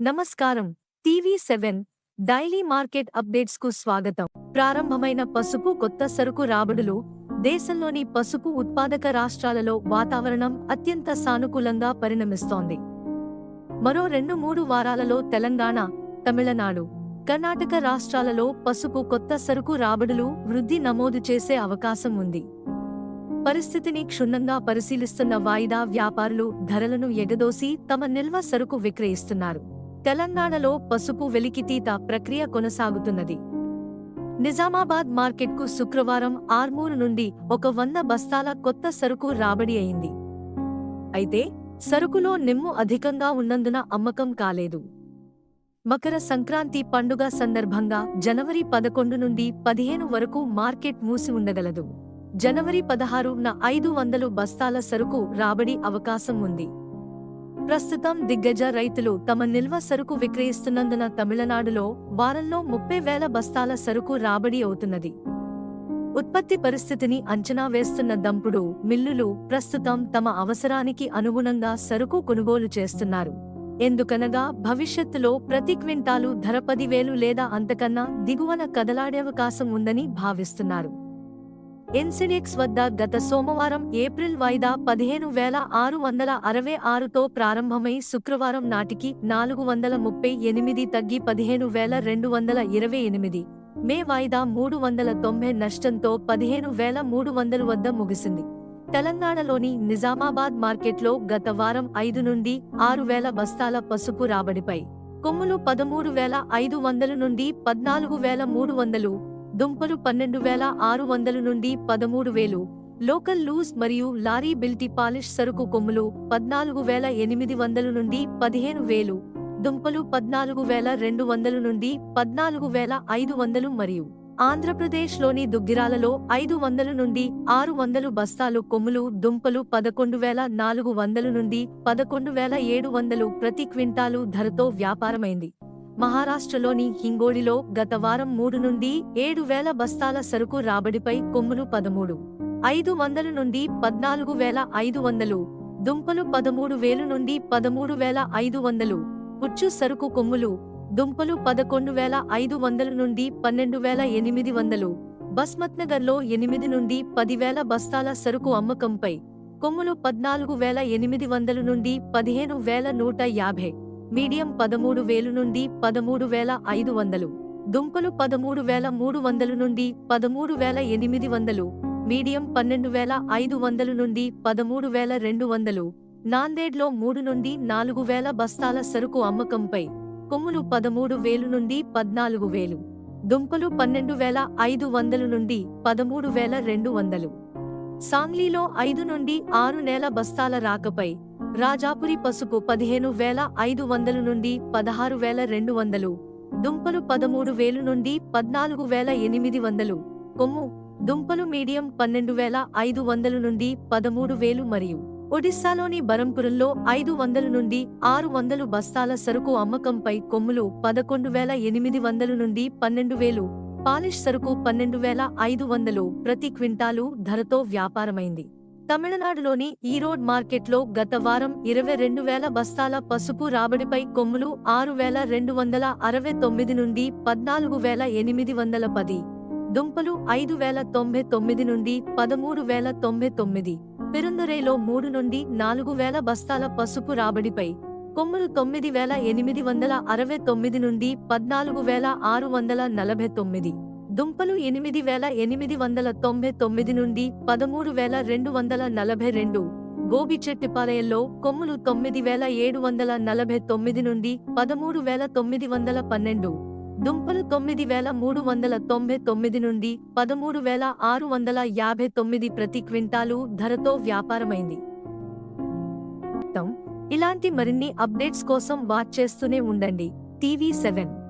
నమస్కారం. TV seven daily market అప్డేట్స్కు స్వాగతం. ప్రారంభమైన పసుపు కొత్త సరుకు రాబడులు దేశంలోని పసుపు ఉత్పాదక రాష్ట్రాలలో వాతావరణం అత్యంత సానుకూలంగా పరిణమిస్తోంది. మరో రెండు మూడు వారాలలో తెలంగాణ తమిళనాడు కర్ణాటక రాష్ట్రాలలో పసుపు కొత్త సరుకు రాబడులు వృద్ధి నమోదు చేసే అవకాశం ఉంది. పరిస్థితిని క్షుణ్ణంగా పరిశీలిస్తున్న వాయిదా వ్యాపారులు ధరలను ఎగదోసి తమ నిల్వ సరుకు విక్రయిస్తున్నారు. తెలంగాణలో పసుపు వెలికితీత ప్రక్రియ కొనసాగుతున్నది. నిజామాబాద్ మార్కెట్కు శుక్రవారం ఆర్మూరు నుండి ఒక వంద బస్తాల కొత్త సరుకు రాబడి అయింది. అయితే సరుకులో నిమ్ము అధికంగా ఉన్నందున అమ్మకం కాలేదు. మకర సంక్రాంతి పండుగ సందర్భంగా జనవరి పదకొండు నుండి పదిహేను వరకు మార్కెట్ మూసి ఉండగలదు. జనవరి పదహారున ఐదు వందలు బస్తాల సరుకు రాబడి అవకాశం ఉంది. ప్రస్తుతం దిగ్గజ రైతులు తమ నిల్వ సరుకు విక్రయిస్తున్నందున తమిళనాడులో వారంలో ముప్పై వేల బస్తాల సరుకు రాబడి అవుతున్నది. ఉత్పత్తి పరిస్థితిని అంచనా వేస్తున్న దంపుడు మిల్లులు ప్రస్తుతం తమ అవసరానికి అనుగుణంగా సరుకు కొనుగోలు చేస్తున్నారు. ఎందుకనగా భవిష్యత్తులో ప్రతి క్వింటాలు ధర పదివేలు లేదా అంతకన్నా దిగువన కదలాడే అవకాశం ఉందని భావిస్తున్నారు. ఎన్సిడెక్స్ వద్ద గత సోమవారం ఏప్రిల్ వాయిదా పదిహేను వేల ఆరు వందల అరవై ఆరుతో ప్రారంభమై శుక్రవారం నాటికి నాలుగు వందల ముప్పై ఎనిమిది తగ్గి పదిహేను వేల రెండు వందల ఇరవై ఎనిమిది. మే వాయిదా మూడు వందల తొంభై నష్టంతో పదిహేను వేల మూడు వందలు వద్ద ముగిసింది. తెలంగాణలోని నిజామాబాద్ మార్కెట్లో గత వారం ఐదు నుండి ఆరు వేల బస్తాల పసుపు రాబడిపై. కొమ్ములు పదమూడు వేల ఐదు వందలు నుండి పద్నాలుగు వేల మూడు వందలు దుంపలు పన్నెండు వేల ఆరు వందలు నుండి పదమూడు వేలు. లోకల్ లూజ్ మరియు లారీ బిల్టీ పాలిష్ సరుకు కొమ్ములు పద్నాలుగు వేల ఎనిమిది వందలు నుండి పదిహేను వేలు. దుంపలు పద్నాలుగు వేల రెండు వందలు నుండి పద్నాలుగు వేల ఐదు వందలు మరియు ఆంధ్రప్రదేశ్లోని దుగ్గిరాలలో ఐదు వందలు నుండి ఆరు వందలు బస్తాలు కొమ్ములు దుంపలు పదకొండు వేల నాలుగు వందలు నుండి పదకొండు వేల ఏడు వందలు ప్రతి క్వింటాలు ధరతో వ్యాపారమైంది. మహారాష్ట్రలోని హింగోడిలో గత వారం మూడు నుండి ఏడు వేల బస్తాల సరుకు రాబడిపై కొమ్ములు పదమూడు ఐదు వందల నుండి పద్నాలుగు వేల ఐదు వందలు దుంపలు పదమూడు వేలు నుండి పదమూడు వేల ఐదు వందలు పుచ్చు సరుకు కొమ్ములు దుంపలు పదకొండు వేల ఐదు వందల నుండి పన్నెండు వేల ఎనిమిది వందలు బస్మత్నగర్లో ఎనిమిది నుండి పదివేల బస్తాల సరుకు అమ్మకంపై కొమ్ములు పద్నాలుగు వేల ఎనిమిది వందల నుండి పదిహేను వేల నూట యాభై. మీడియం పదమూడు వేలు నుండి పదమూడు వేల ఐదు వందలు దుంపలు పదమూడు వేల మూడు వందలు నుండి పదమూడు వేల ఎనిమిది వందలు మీడియం పన్నెండు వేల ఐదు వందలు నుండి పదమూడు వేల రెండు వందలు నాందేడ్లో మూడు నుండి నాలుగు వేల బస్తాల సరుకు అమ్మకంపై కొమ్ములు పదమూడు వేలు నుండి పద్నాలుగు వేలు దుంపలు పన్నెండు వేల ఐదు వందలు నుండి పదమూడు వేల రెండు వందలు. సాంగ్లీలో ఐదు నుండి ఆరు నెల బస్తాల రాకపై రాజాపురి పసుపు పదిహేను వేల ఐదు వందలు నుండి పదహారు వేల రెండు వందలు. దుంపలు పదమూడు వేలు నుండి పద్నాలుగు వేల ఎనిమిది వందలు. కొమ్ము దుంపలు మీడియం పన్నెండు వేల ఐదు వందలు నుండి పదమూడు వేలు మరియు ఒడిశాలోని బరంపురంలో ఐదు వందల నుండి ఆరు వందలు బస్తాల సరుకు అమ్మకంపై కొమ్ములు పదకొండు వేల ఎనిమిది వందలు నుండి పన్నెండు వేలు పాలిష్ సరుకు పన్నెండు వేల ఐదు వందలు ప్రతి క్వింటాలు ధరతో వ్యాపారమైంది. తమిళనాడులోని ఈరోడ్ మార్కెట్లో గత వారం ఇరవై రెండు వేల బస్తాల పసుపు రాబడిపై కొమ్ములు ఆరు వేల రెండు వందల అరవై తొమ్మిది నుండి పద్నాలుగు వేల ఎనిమిది వందల పది దుంపలు ఐదు వేల తొంభై తొమ్మిది నుండి పదమూడు వేల తొంభై తొమ్మిది పెరుందరేలో మూడు నుండి నాలుగు వేల బస్తాల పసుపు రాబడిపై కొమ్ములు తొమ్మిది వేల ఎనిమిది వందల అరవై తొమ్మిది నుండి పద్నాలుగు వేల ఆరు వందల నలభై తొమ్మిది. దుంపలు ఎనిమిది వేల ఎనిమిది వందల తొంభై తొమ్మిది నుండి పదమూడు వేల రెండు వందల నలభై రెండు. గోబిచెట్టిపాలయంలో కొమ్ములు తొమ్మిది వేల ఏడు వందల నలభై తొమ్మిది నుండి పదమూడు వేల తొమ్మిది వందల పన్నెండు. దుంపలు తొమ్మిది వేల మూడు వందల తొంభై తొమ్మిది నుండి పదమూడు వేల ఆరు వందల యాభై తొమ్మిది ప్రతి క్వింటాలు ధరతో వ్యాపారమైంది. ఇలాంటి మరిన్ని అప్డేట్స్ కోసం వాచ్ చేస్తూనే ఉండండి. TV seven.